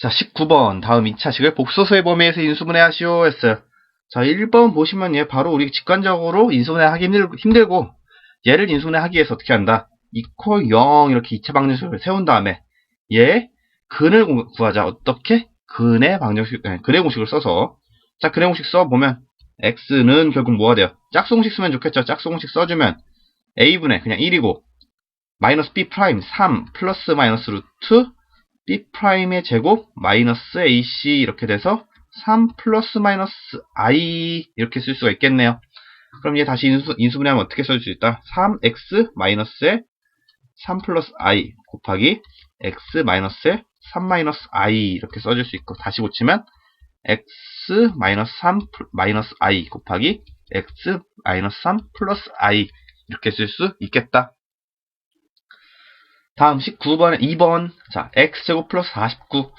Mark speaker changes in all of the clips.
Speaker 1: 자, 19번. 다음 2차식을 복소수의 범위에서 인수분해 하시오 했어요. 자, 1번 보시면 얘 바로 우리 직관적으로 인수분해 하기 힘들, 힘들고 얘를 인수분해 하기 위해서 어떻게 한다? 이퀄 0 이렇게 2차 방정식을 세운 다음에 얘 근을 구- 구하자. 어떻게? 근의 방정식, 네, 근의 공식을 써서 자, 근의 공식 써보면 x는 결국 뭐가 돼요? 짝수 공식 쓰면 좋겠죠. 짝수 공식 써주면 a분의 그냥 1이고 마이너스 b 프라임 3 플러스 마이너스 루트 b 프라임의 제곱 마이너스 ac 이렇게 돼서 3 플러스 마이너스 i 이렇게 쓸 수가 있겠네요. 그럼 얘 다시 인수, 인수분해하면 어떻게 써줄 수 있다? 3x 마이너스에 3 플러스 i 곱하기 x 마이너스에 3 마이너스 i 이렇게 써줄 수 있고 다시 고치면 x 마이너스 3 마이너스 i 곱하기 x 마이너스 3 플러스 i 이렇게 쓸 수 있겠다. 다음 19번에 2번 자 x제곱 플러스 49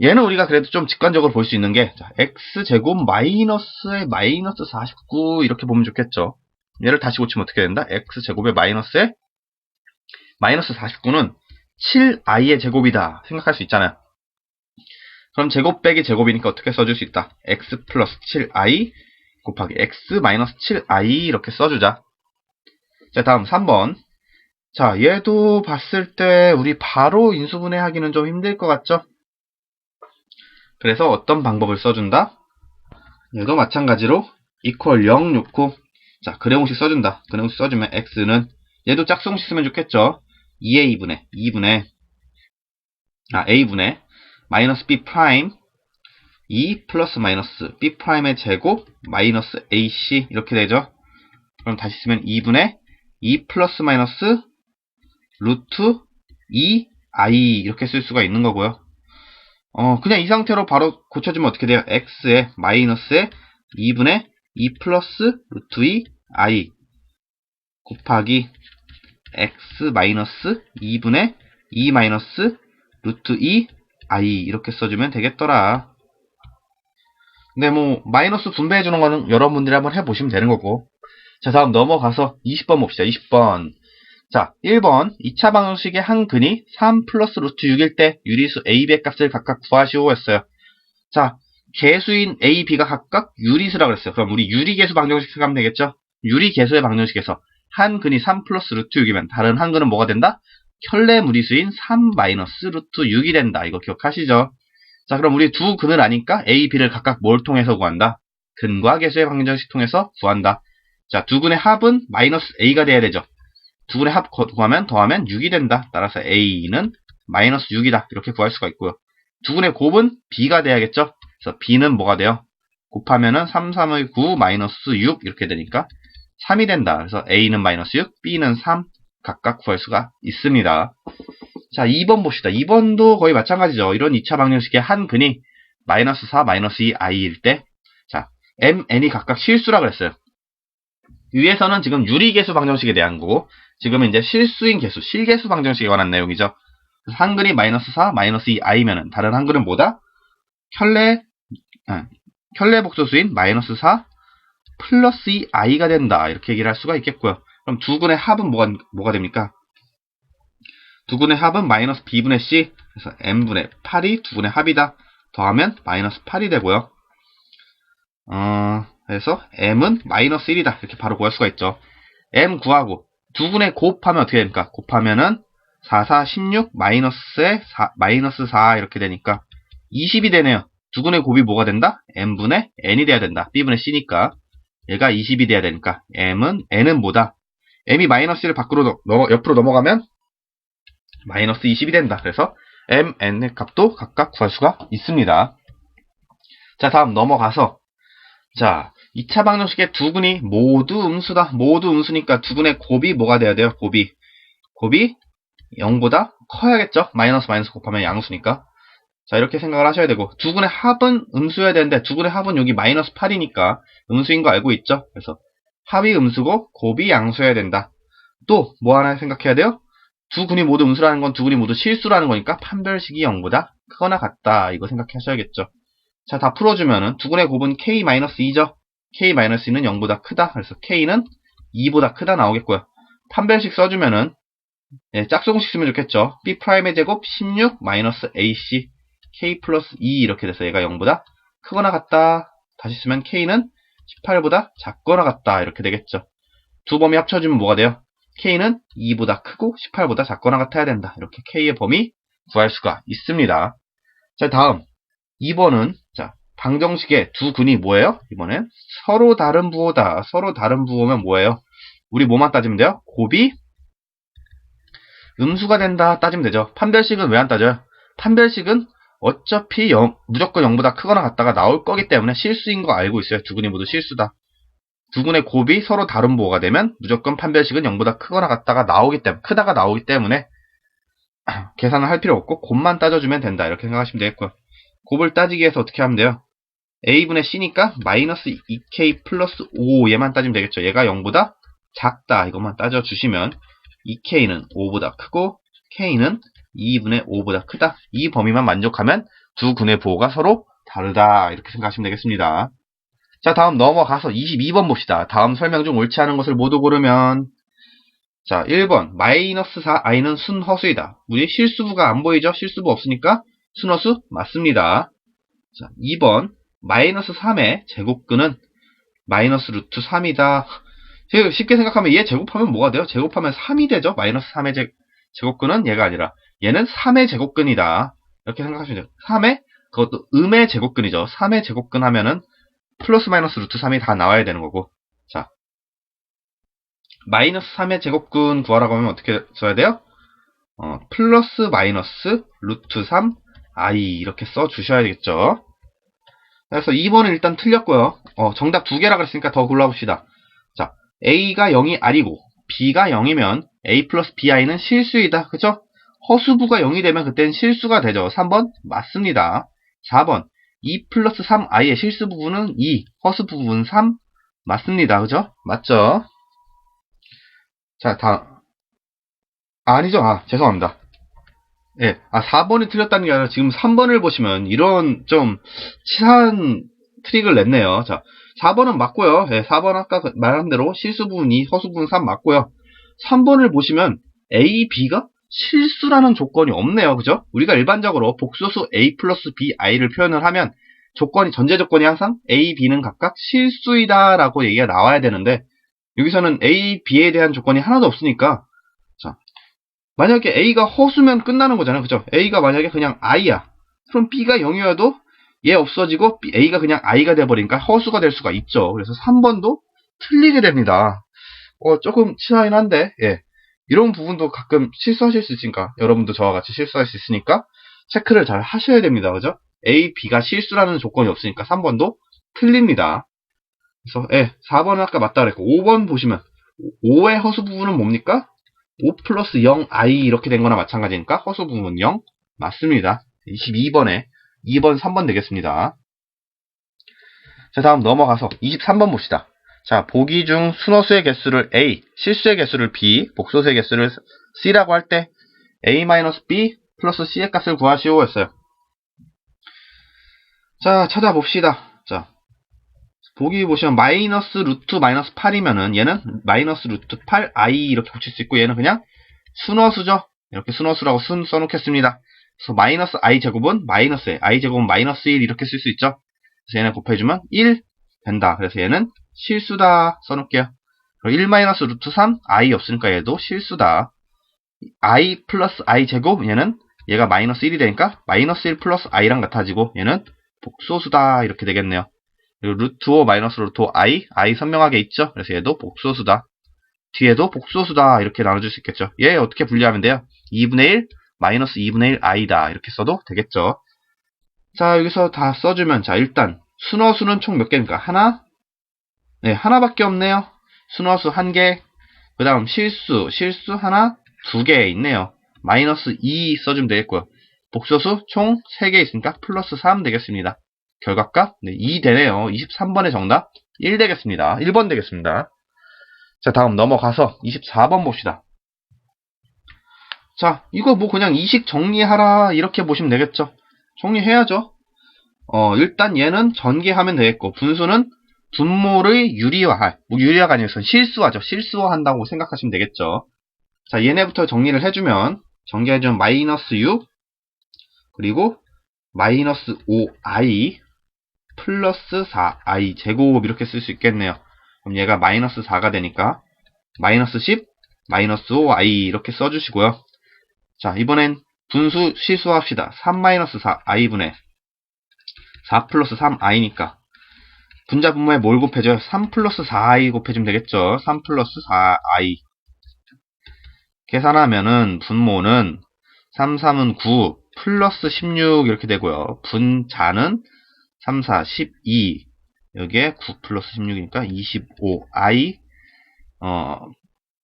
Speaker 1: 얘는 우리가 그래도 좀 직관적으로 볼 수 있는 게 자, x제곱 마이너스에 마이너스 49 이렇게 보면 좋겠죠. 얘를 다시 고치면 어떻게 된다? x제곱에 마이너스에 마이너스 49는 7i의 제곱이다 생각할 수 있잖아요. 그럼 제곱 빼기 제곱이니까 어떻게 써줄 수 있다? x 플러스 7i 곱하기 x 마이너스 7i 이렇게 써주자. 자 다음 3번 자 얘도 봤을 때 우리 바로 인수분해 하기는 좀 힘들 것 같죠? 그래서 어떤 방법을 써준다? 얘도 마찬가지로 equal 0 놓고 자 근의 공식 써준다. 근의 공식 써주면 x는 얘도 짝수공식 쓰면 좋겠죠? 2a분의 2분의 아 a분의 마이너스 b 프라임 2 플러스 마이너스 b 프라임의 제곱 마이너스 ac 이렇게 되죠. 그럼 다시 쓰면 2분의 2 플러스 마이너스 루트 2i 이렇게 쓸 수가 있는 거고요. 어 그냥 이 상태로 바로 고쳐주면 어떻게 돼요? x에 마이너스에 2분의 2 플러스 루트 2i 곱하기 x 마이너스 2분의 2 마이너스 루트 2i 이렇게 써주면 되겠더라. 근데 뭐 마이너스 분배해주는 거는 여러분들이 한번 해보시면 되는 거고 자 다음 넘어가서 20번 봅시다. 20번 자 1번 2차 방정식의 한 근이 3 플러스 루트 6일 때 유리수 a, b의 값을 각각 구하시오 했어요. 자 개수인 a, b가 각각 유리수라고 그랬어요. 그럼 우리 유리개수 방정식 생각하면 되겠죠? 유리개수의 방정식에서 한 근이 3 플러스 루트 6이면 다른 한 근은 뭐가 된다? 켤레 무리수인 3 마이너스 루트 6이 된다. 이거 기억하시죠? 자, 그럼 우리 두 근을 아니까 A, B를 각각 뭘 통해서 구한다? 근과 개수의 방정식 통해서 구한다. 자, 두 근의 합은 마이너스 A가 돼야 되죠. 두 근의 합 거- 구하면 더하면 6이 된다. 따라서 A는 마이너스 6이다. 이렇게 구할 수가 있고요. 두 근의 곱은 B가 돼야겠죠? 그래서 B는 뭐가 돼요? 곱하면은 3, 3의 9 마이너스 6 이렇게 되니까 3이 된다. 그래서 A는 마이너스 6, B는 3 각각 구할 수가 있습니다. 자, 2번 봅시다. 2번도 거의 마찬가지죠. 이런 2차 방정식의 한 근이 마이너스 4, 마이너스 2, i일 때, 자, m, n이 각각 실수라 그랬어요. 위에서는 지금 유리개수 방정식에 대한 거고, 지금은 이제 실수인 개수, 실개수 방정식에 관한 내용이죠. 그래서 한 근이 마이너스 4, 마이너스 2, i면은 다른 한 근은 뭐다? 켤레, 아, 켤레 복소수인 마이너스 4 플러스 2, i가 된다. 이렇게 얘기를 할 수가 있겠고요. 그럼 두 근의 합은 뭐가, 뭐가 됩니까? 두 근의 합은 마이너스 b분의 c 그래서 m분의 8이 두 근의 합이다. 더하면 마이너스 8이 되고요. 어, 그래서 m은 마이너스 1이다. 이렇게 바로 구할 수가 있죠. m 구하고 두 근의 곱하면 어떻게 됩니까? 곱하면은 4, 4, 16 마이너스에 4, 마이너스 4 이렇게 되니까 20이 되네요. 두 근의 곱이 뭐가 된다? m분의 n이 돼야 된다. b분의 c니까 얘가 20이 돼야 되니까 m은 n은 뭐다? m이 마이너스 1을 밖으로 넘어, 옆으로 넘어가면 마이너스 20이 된다. 그래서 m, n의 값도 각각 구할 수가 있습니다. 자, 다음 넘어가서 자, 2차 방정식의 두 근이 모두 음수다. 모두 음수니까 두 근의 곱이 뭐가 돼야 돼요? 곱이. 곱이 0보다 커야겠죠? 마이너스 마이너스 곱하면 양수니까. 자, 이렇게 생각을 하셔야 되고 두 근의 합은 음수여야 되는데 두 근의 합은 여기 마이너스 8이니까 음수인 거 알고 있죠? 그래서 합이 음수고 곱이 양수여야 된다. 또 뭐 하나 생각해야 돼요? 두 근이 모두 음수라는 건두 근이 모두 실수라는 거니까 판별식이 0보다 크거나 같다. 이거 생각하셔야겠죠. 자, 다 풀어주면은 두 근의 곱은 k-2죠. K-2는 0보다 크다. 그래서 k는 2보다 크다 나오겠고요. 판별식 써주면은 예, 짝수공식 쓰면 좋겠죠. b'의 제곱 16 마이너스 ac k 플러스 2 이렇게 돼서 얘가 0보다 크거나 같다. 다시 쓰면 k는 18보다 작거나 같다. 이렇게 되겠죠. 두 범위 합쳐지면 뭐가 돼요? k는 2보다 크고 18보다 작거나 같아야 된다. 이렇게 k의 범위 구할 수가 있습니다. 자, 다음 2번은 자, 방정식의 두 근이 뭐예요? 이번엔 서로 다른 부호다. 서로 다른 부호면 뭐예요? 우리 뭐만 따지면 돼요? 곱이 음수가 된다 따지면 되죠. 판별식은 왜 안 따져요? 판별식은 어차피 0, 무조건 0보다 크거나 같다가 나올 거기 때문에 실수인 거 알고 있어요. 두 근이 모두 실수다. 두 근의 곱이 서로 다른 부호가 되면 무조건 판별식은 0보다 크거나 같다가 나오기 때문에 크다가 나오기 때문에 계산을 할 필요 없고 곱만 따져주면 된다. 이렇게 생각하시면 되겠고요. 곱을 따지기 위해서 어떻게 하면 돼요? a분의 c니까 마이너스 2k 플러스 5 얘만 따지면 되겠죠. 얘가 0보다 작다. 이것만 따져주시면 2k는 5보다 크고 k는 2분의 5보다 크다. 이 범위만 만족하면 두 근의 부호가 서로 다르다. 이렇게 생각하시면 되겠습니다. 자, 다음 넘어가서 22번 봅시다. 다음 설명 중 옳지 않은 것을 모두 고르면 자, 1번 마이너스 4i는 순허수이다. 우리 실수부가 안 보이죠? 실수부 없으니까 순허수 맞습니다. 자, 2번 마이너스 3의 제곱근은 마이너스 루트 3이다. 쉽게 생각하면 얘 제곱하면 뭐가 돼요? 제곱하면 3이 되죠? 마이너스 3의 제, 제곱근은 얘가 아니라 얘는 3의 제곱근이다. 이렇게 생각하시면 돼요. 3의 그것도 음의 제곱근이죠. 3의 제곱근 하면은 플러스 마이너스 루트 3이 다 나와야 되는 거고 자 마이너스 3의 제곱근 구하라고 하면 어떻게 써야 돼요? 어, 플러스 마이너스 루트 3 i 이렇게 써 주셔야 되겠죠. 그래서 2번은 일단 틀렸고요. 어, 정답 두 개라 그랬으니까 더 골라봅시다. 자, a가 0이 r이고 b가 0이면 a 플러스 bi는 실수이다. 그죠? 허수부가 0이 되면 그땐 실수가 되죠. 3번 맞습니다. 4번 2 플러스 3i의 실수 부분은 2, 허수 부분 3 맞습니다. 그죠? 맞죠? 자, 다음. 아, 아니죠. 아, 죄송합니다. 예, 아, 4번이 틀렸다는 게 아니라 지금 3번을 보시면 이런 좀 치사한 트릭을 냈네요. 자, 4번은 맞고요. 예, 4번 아까 그 말한 대로 실수 부분 2, 허수 부분 3 맞고요. 3번을 보시면 A, B가 실수라는 조건이 없네요. 그죠? 우리가 일반적으로 복소수 A 플러스 B, I를 표현을 하면 조건이, 전제 조건이 항상 A, B는 각각 실수이다 라고 얘기가 나와야 되는데 여기서는 A, B에 대한 조건이 하나도 없으니까 자, 만약에 A가 허수면 끝나는 거잖아요. 그죠? A가 만약에 그냥 I야. 그럼 B가 0이어도 얘 없어지고 A가 그냥 I가 돼버리니까 허수가 될 수가 있죠. 그래서 3번도 틀리게 됩니다. 어, 조금 치사하긴 한데, 예. 이런 부분도 가끔 실수하실 수 있으니까 여러분도 저와 같이 실수할 수 있으니까 체크를 잘 하셔야 됩니다. 그죠? A, B가 실수라는 조건이 없으니까 3번도 틀립니다. 그래서 예, 4번은 아까 맞다 그랬고 5번 보시면 5의 허수 부분은 뭡니까? 5 플러스 0, i 이렇게 된 거나 마찬가지니까 허수 부분 0 맞습니다. 22번에 2번, 3번 되겠습니다. 자, 다음 넘어가서 23번 봅시다. 자, 보기 중 순호수의 개수를 A, 실수의 개수를 B, 복소수의 개수를 C라고 할 때 A-B 플러스 C의 값을 구하시오 했어요. 자, 찾아봅시다. 자, 보기 보시면 마이너스 루트 마이너스 8이면은 얘는 마이너스 루트 8i 이렇게 붙일 수 있고 얘는 그냥 순호수죠. 이렇게 순호수라고 순 써놓겠습니다. 그래서 마이너스 i 제곱은 마이너스 i 제곱은 마이너스 1 이렇게 쓸 수 있죠. 그래서 얘는 곱해주면 1 된다. 그래서 얘는 실수다 써놓을게요. 1 마이너스 루트 3 i 없으니까 얘도 실수다. i 플러스 i 제곱 얘는 얘가 마이너스 1이 되니까 마이너스 1 플러스 i랑 같아지고 얘는 복소수다 이렇게 되겠네요. 루트 5 마이너스 루트 5 i, i 선명하게 있죠. 그래서 얘도 복소수다. 뒤에도 복소수다 이렇게 나눠줄 수 있겠죠. 얘 어떻게 분리하면 돼요? 2분의 1 마이너스 2분의 1 i다 이렇게 써도 되겠죠. 자 여기서 다 써주면 자 일단 순어수는 총 몇 개입니까? 하나? 네 하나밖에 없네요. 순어수 한 개. 그 다음 실수 실수 하나 두 개 있네요. 마이너스 2 써주면 되겠고요. 복소수 총 3개 있으니까 플러스 3 되겠습니다. 결과값 네, 2 되네요. 23번의 정답 1 되겠습니다. 1번 되겠습니다. 자 다음 넘어가서 24번 봅시다. 자 이거 뭐 그냥 이식 정리하라 이렇게 보시면 되겠죠. 정리해야죠. 어 일단 얘는 전개하면 되겠고 분수는 분모를 유리화할 뭐 유리화가 아니라 실수하죠. 실수화한다고 생각하시면 되겠죠. 자 얘네부터 정리를 해주면 전개해주면 마이너스 6 그리고 마이너스 5i 플러스 4i 제곱 이렇게 쓸 수 있겠네요. 그럼 얘가 마이너스 4가 되니까 마이너스 10 마이너스 5i 이렇게 써주시고요. 자 이번엔 분수 시수합시다. 3 마이너스 4i분의 4 플러스 3i니까 분자 분모에 뭘 곱해줘요? 3 플러스 4i 곱해주면 되겠죠. 3 플러스 4i 계산하면은 분모는 3, 3은 9 플러스 16 이렇게 되고요. 분자는 3, 4, 12 여기에 9 플러스 16이니까 25i 어,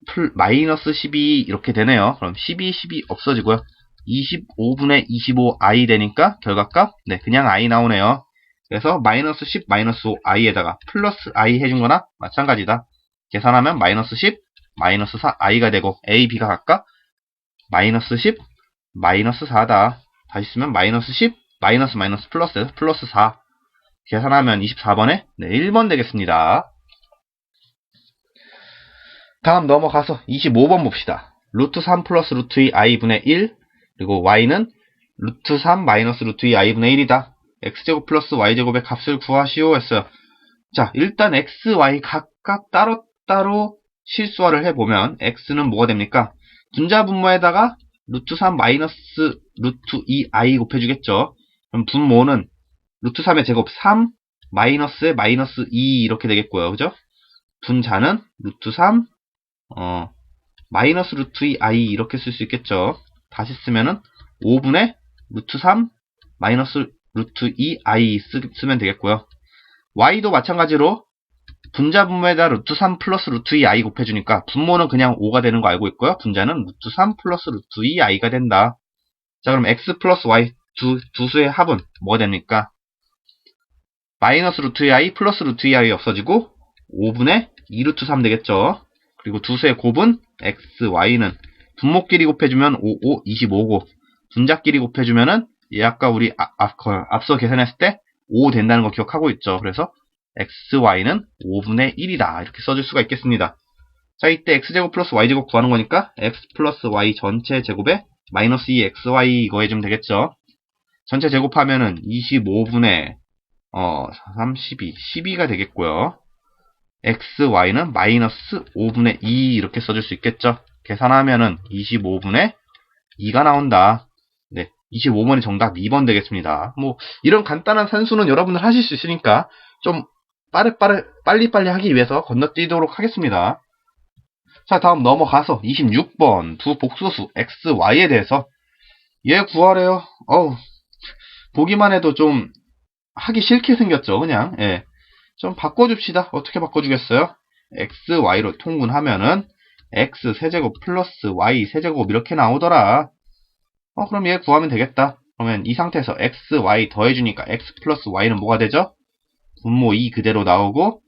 Speaker 1: 플, 마이너스 12 이렇게 되네요. 그럼 12, 12 없어지고요. 25분의 25i 되니까 결과값 네 그냥 i 나오네요. 그래서 마이너스 10 마이너스 5i에다가 플러스 i 해준 거나 마찬가지다. 계산하면 마이너스 10 마이너스 4i가 되고 a, b가 각각 마이너스 10 마이너스 4다. 다시 쓰면 마이너스 10 마이너스 마이너스 플러스 플러스 4 계산하면 24번에 네, 1번 되겠습니다. 다음 넘어가서 25번 봅시다. 루트 3 플러스 루트 2 i분의 1 그리고 y는 루트 3 마이너스 루트 2 i분의 1이다. x제곱 플러스 y제곱의 값을 구하시오 했어요. 자 일단 x, y 각각 따로따로 실수화를 해보면 x는 뭐가 됩니까? 분자 분모에다가 루트 3 마이너스 루트 2i 곱해주겠죠. 그럼 분모는 루트 3의 제곱 3 마이너스의 마이너스 2 이렇게 되겠고요. 그죠? 분자는 루트 3 어, 마이너스 루트 2i 이렇게 쓸 수 있겠죠. 다시 쓰면은 5분의 루트 3 마이너스 루트 2i 쓰, 면 되겠고요. y도 마찬가지로 분자 분모에다 루트 3 플러스 루트 2i 곱해주니까 분모는 그냥 5가 되는 거 알고 있고요. 분자는 루트 3 플러스 루트 2i가 된다. 자 그럼 x 플러스 y 두, 두 수의 합은 뭐가 됩니까? 마이너스 루트 2i 플러스 루트 2i 없어지고 5분의 2 루트 3 되겠죠. 그리고 두 수의 곱은 x, y는 분모끼리 곱해주면 5, 5, 25고 분자끼리 곱해주면은 얘 아까 우리 아, 아, 앞서 계산했을 때 5 된다는 거 기억하고 있죠. 그래서 x, y는 5분의 1이다. 이렇게 써줄 수가 있겠습니다. 자, 이때 x제곱 플러스 y제곱 구하는 거니까 x 플러스 y 전체 제곱에 마이너스 2xy 이거 해주면 되겠죠. 전체 제곱하면은 25분의 어, 3, 12, 12가 되겠고요. x, y는 마이너스 5분의 2 이렇게 써줄 수 있겠죠. 계산하면은 25분의 2가 나온다. 네, 25번이 정답 2번 되겠습니다. 뭐 이런 간단한 산수는 여러분들 하실 수 있으니까 좀 빠르빠르 빨리빨리 하기 위해서 건너뛰도록 하겠습니다. 자, 다음 넘어가서 26번 두 복소수 x, y에 대해서 얘 구하래요. 어우, 보기만 해도 좀 하기 싫게 생겼죠, 그냥. 예. 좀 바꿔줍시다. 어떻게 바꿔주겠어요? x, y로 통분하면은 x 세제곱 플러스 y 세제곱 이렇게 나오더라. 어, 그럼 얘 구하면 되겠다. 그러면 이 상태에서 x, y 더해주니까 x 플러스 y는 뭐가 되죠? 분모 2 그대로 나오고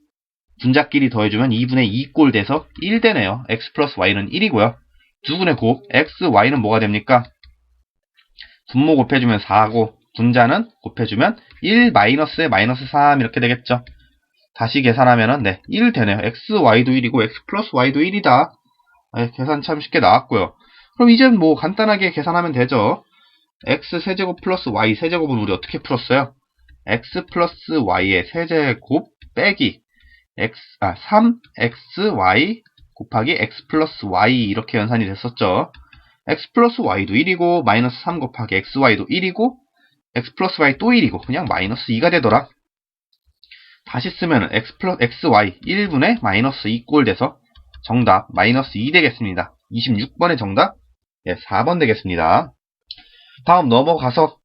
Speaker 1: 분자끼리 더해주면 2분의 2꼴 돼서 1 되네요. x 플러스 y는 1이고요. 두분의 곱 x, y는 뭐가 됩니까? 분모 곱해주면 4고 분자는 곱해주면 1 마이너스에 마이너스 3 이렇게 되겠죠. 다시 계산하면은 네, 1 되네요. x, y도 1이고 x 플러스 y도 1이다. 네, 계산 참 쉽게 나왔고요. 그럼 이젠 뭐 간단하게 계산하면 되죠. x 세제곱 플러스 y 세제곱은 우리 어떻게 풀었어요? x 플러스 y의 세제곱 빼기 x, 아, 3xy 곱하기 x 플러스 y 이렇게 연산이 됐었죠. x 플러스 y도 1이고 마이너스 3 곱하기 xy도 1이고 x 플러스 y 또 1이고 그냥 마이너스 2가 되더라. 다시 쓰면 x 플러스 xy 1분의 마이너스 2 꼴 돼서 정답 마이너스 2 되겠습니다. 26번의 정답 예, 4번 되겠습니다. 다음 넘어가서